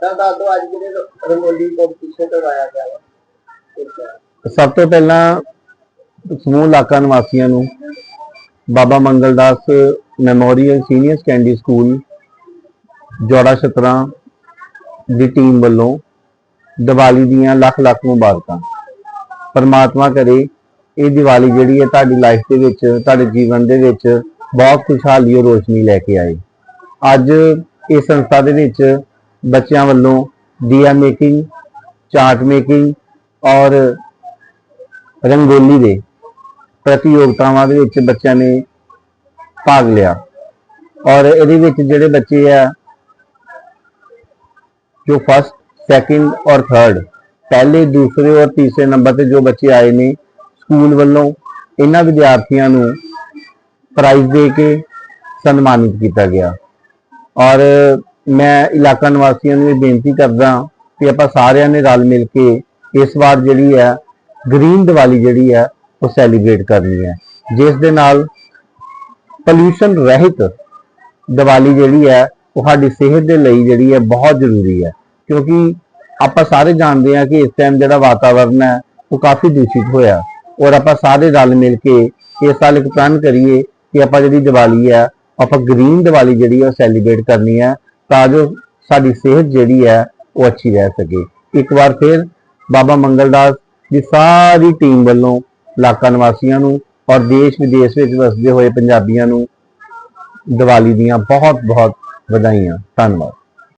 ਤਾਂ ਦੱਸ ਦਿਓ, ਅੱਜ ਜਿਹੜੇ ਰੰਗੋਲੀ ਕੰਪੀਟੀਸ਼ਨ ਕਰਵਾਇਆ ਗਿਆ ਵਾ। ਠੀਕ ਹੈ। ਸਭ ਤੋਂ ਪਹਿਲਾਂ ਸਮੂਹ ਇਲਾਕਾ ਨਿਵਾਸੀਆਂ ਨੂੰ Baba Mangaldas memorial senior secondary school Jora Chhatra ਦੀ ਟੀਮ ਵੱਲੋਂ ਦੀਵਾਲੀ ਦੀਆਂ ਲੱਖ ਲੱਖ ਮੁਬਾਰਕਾਂ। ਪਰਮਾਤਮਾ ਕਰੇ ਇਹ ਦੀਵਾਲੀ ਜਿਹੜੀ ਹੈ ਤੁਹਾਡੀ ਲਾਈਫ ਦੇ ਵਿੱਚ, ਤੁਹਾਡੇ ਜੀਵਨ ਦੇ ਵਿੱਚ ਬਹੁਤ ਖੁਸ਼ਹਾਲੀ ਔਰ ਰੋਸ਼ਨੀ ਲੈ ਕੇ ਆਏ। ਅੱਜ ਇਸ ਸੰਸਥਾ ਦੇ ਵਿੱਚ ਬੱਚਿਆਂ ਵੱਲੋਂ ਦੀਆ ਮੇਕਿੰਗ ਚਾਰਟ ਮੇਕਿੰਗ ਔਰ ਰੰਗੋਲੀ ਦੇ ਪ੍ਰਤੀਯੋਗਤਾਵਾਂ ਦੇ ਵਿੱਚ ਬੱਚਿਆਂ ਨੇ ਭਾਗ ਲਿਆ। ਔਰ ਇਹਦੇ ਵਿੱਚ ਜਿਹੜੇ ਬੱਚੇ ਆ, ਜੋ ਫਸਟ ਸੈਕਿੰਡ ਔਰ ਥਰਡ ਪਹਿਲੇ, ਦੂਸਰੇ ਔਰ ਤੀਸਰੇ ਨੰਬਰ ਤੇ ਜੋ ਬੱਚੇ ਆਏ ਨੇ, ਸਕੂਲ ਵੱਲੋਂ ਇਹਨਾਂ ਵਿਦਿਆਰਥੀਆਂ ਨੂੰ ਪ੍ਰਾਈਜ਼ ਦੇ ਕੇ ਸਨਮਾਨਿਤ ਕੀਤਾ ਗਿਆ। ਔਰ ਮੈਂ ਇਲਾਕਾ ਨਿਵਾਸੀਆਂ ਨੂੰ ਇਹ ਬੇਨਤੀ ਕਰਦਾ ਕਿ ਆਪਾਂ ਸਾਰਿਆਂ ਨੇ ਰਲ ਮਿਲ ਕੇ ਇਸ ਵਾਰ ਜਿਹੜੀ ਹੈ, ਗ੍ਰੀਨ ਦੀਵਾਲੀ ਜਿਹੜੀ ਹੈ, ਉਹ ਸੈਲੀਬ੍ਰੇਟ ਕਰਨੀ ਹੈ। ਜਿਸ ਦੇ ਨਾਲ ਪੋਲੂਸ਼ਨ ਰਹਿਤ ਦੀਵਾਲੀ ਜਿਹੜੀ ਹੈ, ਉਹ ਸਾਡੀ ਸਿਹਤ ਦੇ ਲਈ ਜਿਹੜੀ ਹੈ, ਬਹੁਤ ਜ਼ਰੂਰੀ ਹੈ। ਕਿਉਂਕਿ ਆਪਾਂ ਸਾਰੇ ਜਾਣਦੇ ਹਾਂ ਕਿ ਇਸ ਟਾਈਮ ਜਿਹੜਾ ਵਾਤਾਵਰਨ ਹੈ, ਉਹ ਕਾਫੀ ਦੂਸ਼ਿਤ ਹੋਇਆ। ਔਰ ਆਪਾਂ ਸਾਰੇ ਰਲ ਮਿਲ ਕੇ ਇਸ ਸਾਲ ਇੱਕ ਪ੍ਰਣ ਕਰੀਏ ਕਿ ਆਪਾਂ ਜਿਹੜੀ ਦੀਵਾਲੀ ਹੈ, ਆਪਾਂ ਗ੍ਰੀਨ ਦੀਵਾਲੀ ਜਿਹੜੀ ਹੈ, ਉਹ ਸੈਲੀਬ੍ਰੇਟ ਕਰਨੀ ਹੈ। ਤਾਂ ਜੋ ਸਾਡੀ ਸਿਹਤ ਜਿਹੜੀ ਹੈ ਉਹ ਅੱਛੀ ਰਹਿ ਸਕੇ। ਇੱਕ ਵਾਰ ਫਿਰ ਬਾਬਾ ਮੰਗਲਦਾਸ ਦੀ ਸਾਰੀ ਟੀਮ ਵੱਲੋਂ ਇਲਾਕਾ ਨਿਵਾਸੀਆਂ ਨੂੰ ਔਰ ਦੇਸ਼ ਵਿਦੇਸ਼ ਵਿੱਚ ਵਸਦੇ ਹੋਏ ਪੰਜਾਬੀਆਂ ਨੂੰ ਦੀਵਾਲੀ ਦੀਆਂ ਬਹੁਤ ਬਹੁਤ ਵਧਾਈਆਂ। ਧੰਨਵਾਦ।